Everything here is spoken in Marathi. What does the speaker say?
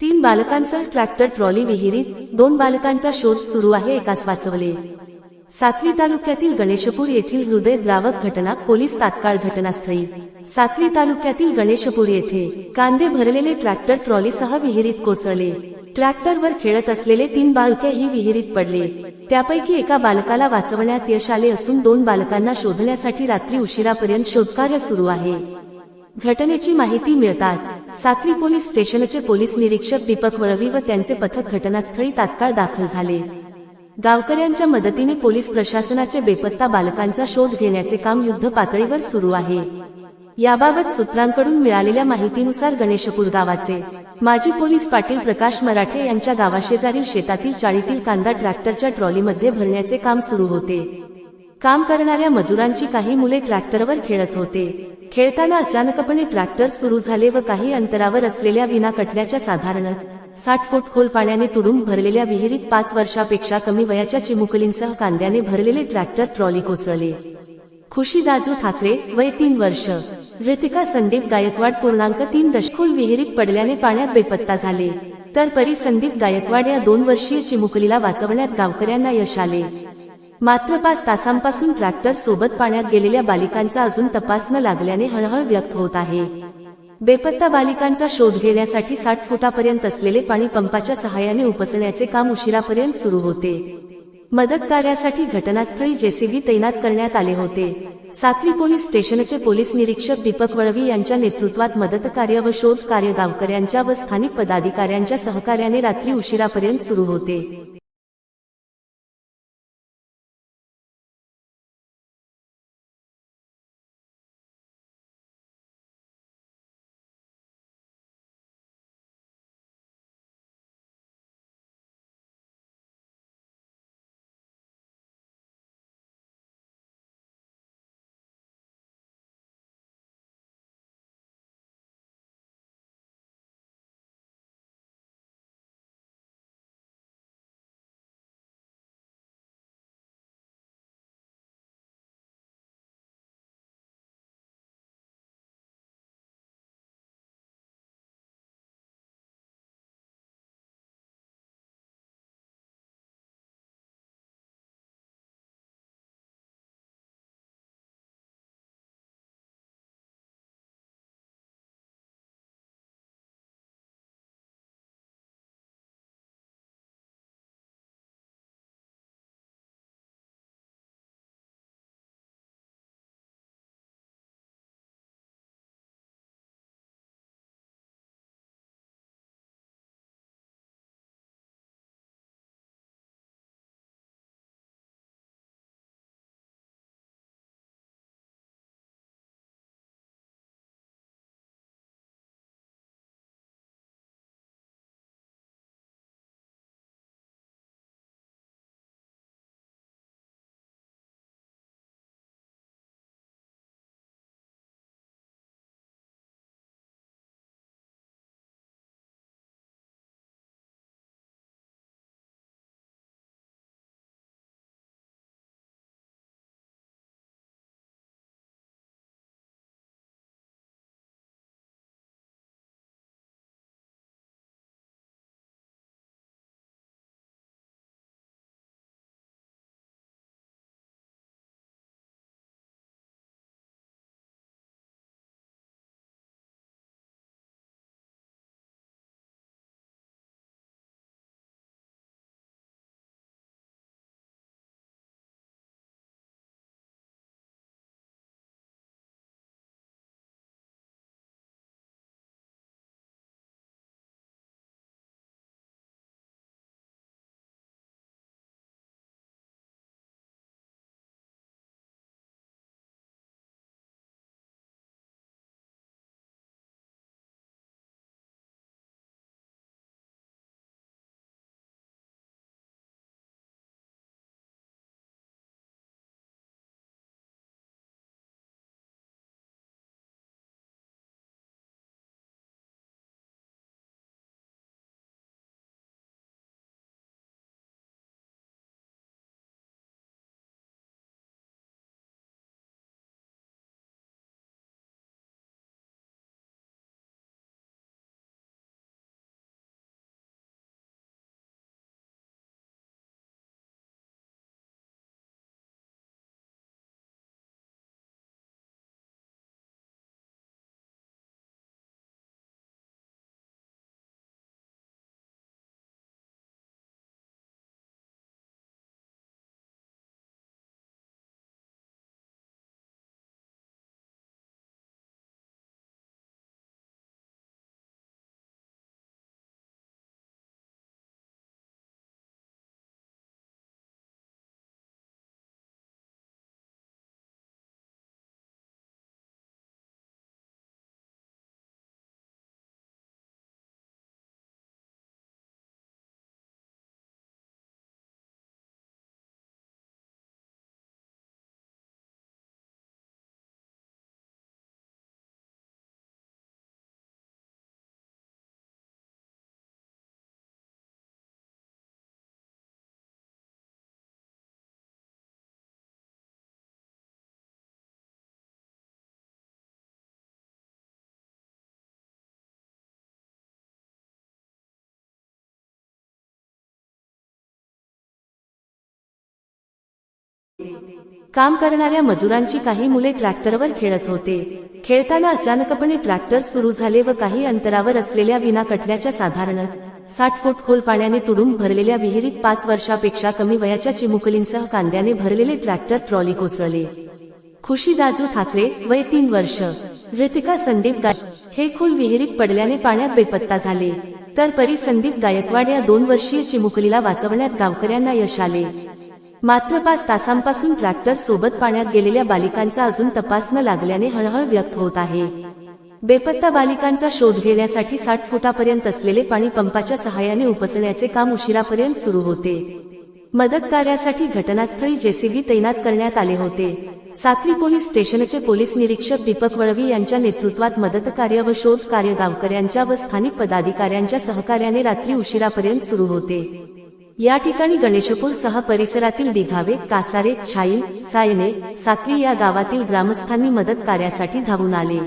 तीन बालकांचा ट्रॅक्टर ट्रॉली विहिरीत दोन बालकांचा शोध सुरू आहे एकास वाचवले. साक्री तालुक्यातील गणेशपूर येथील हृदयद्रावक घटना पोलीस तात्काळ घटनास्थळी. साक्री तालुक्यातील गणेशपूर येथे कांदे भरलेले ट्रॅक्टर ट्रॉलीसह विहिरीत कोसळले. ट्रॅक्टरवर खेळत असलेले तीन बालके ही विहिरीत पडले. त्यापैकी एका बालकाला वाचवण्यात यश आले असून दोन बालकांना शोधण्यासाठी रात्री उशिरापर्यंत शोधकार्य सुरू आहे. घटनेची माहिती मिळताच साक्री पोलीस स्टेशनचे पोलीस निरीक्षक दीपक वळवी व त्यांचे पथक घटनास्थळी तात्काळ दाखल झाले. गावकऱ्यांच्या मदतीने पोलीस प्रशासनाचे बेपत्ता बालकांचा शोध घेण्याचे काम युद्ध पातळीवर सुरू आहे. याबाबत सूत्रांकडून मिळालेल्या माहितीनुसार गणेशपूर गावाचे माजी पोलीस पाटील प्रकाश मराठे यांच्या गावाशेजारील शेतातील चाळीतील कांदा ट्रॅक्टरच्या ट्रॉलीमध्ये भरण्याचे काम सुरू होते. काम करणाऱ्या मजुरांची काही मुले ट्रॅक्टरवर खेळत होते. खेळताना अचानकपणे ट्रॅक्टर सुरू झाले व काही अंतरावर असलेल्या विना कटण्याच्या साधारण साठ फूट खोल पाण्याने तुडूंब भरलेल्या विहिरीत पाच वर्षापेक्षा कमी वयाच्या चिमुकलींसह कांद्याने भरलेले ट्रॅक्टर ट्रॉली कोसळले. खुशी दाजू ठाकरे वय तीन वर्ष. ऋतिका संदीप गायकवाड पूर्णांक तीन दशखोल विहिरीत पडल्याने पाण्यात बेपत्ता झाले. तर परी संदीप गायकवाड या दोन वर्षीय चिमुकलीला वाचवण्यात गावकऱ्यांना यश आले. मात्र पाच तासांपासून ट्रॅक्टर सोबत पाण्यात गेलेल्या बालिकांचा अजून तपास न लागल्याने हळहळ व्यक्त होत आहे. बेपत्ता बालिकांचा शोध घेण्यासाठी साठ फुटापर्यंत असलेले पाणी पंपाच्या सहाय्याने उपसण्याचे काम उशिरापर्यंत सुरू होते. मदत कार्यासाठी घटनास्थळी जेसीबी तैनात करण्यात आले होते. साक्री पोलीस स्टेशनचे पोलीस निरीक्षक दीपक वळवी यांच्या नेतृत्वात मदत कार्य व शोध कार्य गावकऱ्यांच्या व स्थानिक पदाधिकाऱ्यांच्या सहकार्याने रात्री उशिरापर्यंत सुरू होते. काम करणाऱ्या मजुरांची काही मुले ट्रॅक्टरवर खेळत होते. खेळताना अचानकपणे ट्रॅक्टर सुरू झाले व काही अंतरावर असलेल्या विना कटण्याच्या साधारण साठ फूट खोल पाण्याने तुडूंब भरलेल्या विहिरीत पाच वर्षापेक्षा कमी वयाच्या चिमुकलींसह कांद्याने भरलेले ट्रॅक्टर ट्रॉली कोसळले. खुशी दाजू ठाकरे वय तीन वर्ष. ऋतिका संदीप गाय हे खोल विहिरीत पडल्याने पाण्यात बेपत्ता झाले. तर परी संदीप गायकवाड या दोन वर्षीय चिमुकलीला वाचवण्यात गावकऱ्यांना यश आले. मात्र पाच तासांपासून ट्रॅक्टर सोबत पाण्यात गेलेल्या बालिकांचा अजून तपास न लागल्याने हळहळ व्यक्त होत आहे. बेपत्ता बालिकांचा शोध घेण्यासाठी साठ फुटापर्यंत असलेले पाणी पंपाच्या सहाय्याने उपसण्याचे काम उशिरापर्यंत सुरू होते. मदत कार्यासाठी घटनास्थळी जेसीबी तैनात करण्यात आले होते. साक्री पोलीस स्टेशनचे पोलीस निरीक्षक दीपक वळवी यांच्या नेतृत्वात मदत कार्य व शोध कार्य गावकऱ्यांच्या व स्थानिक पदाधिकाऱ्यांच्या सहकार्याने रात्री उशिरापर्यंत सुरू होते. या ठिकाणी गणेशपूर सह परिसरातील दिघावे कासारे छाईल सायने साक्री या गावातील ग्रामस्थांनी मदत कार्यासाठी धावून आले.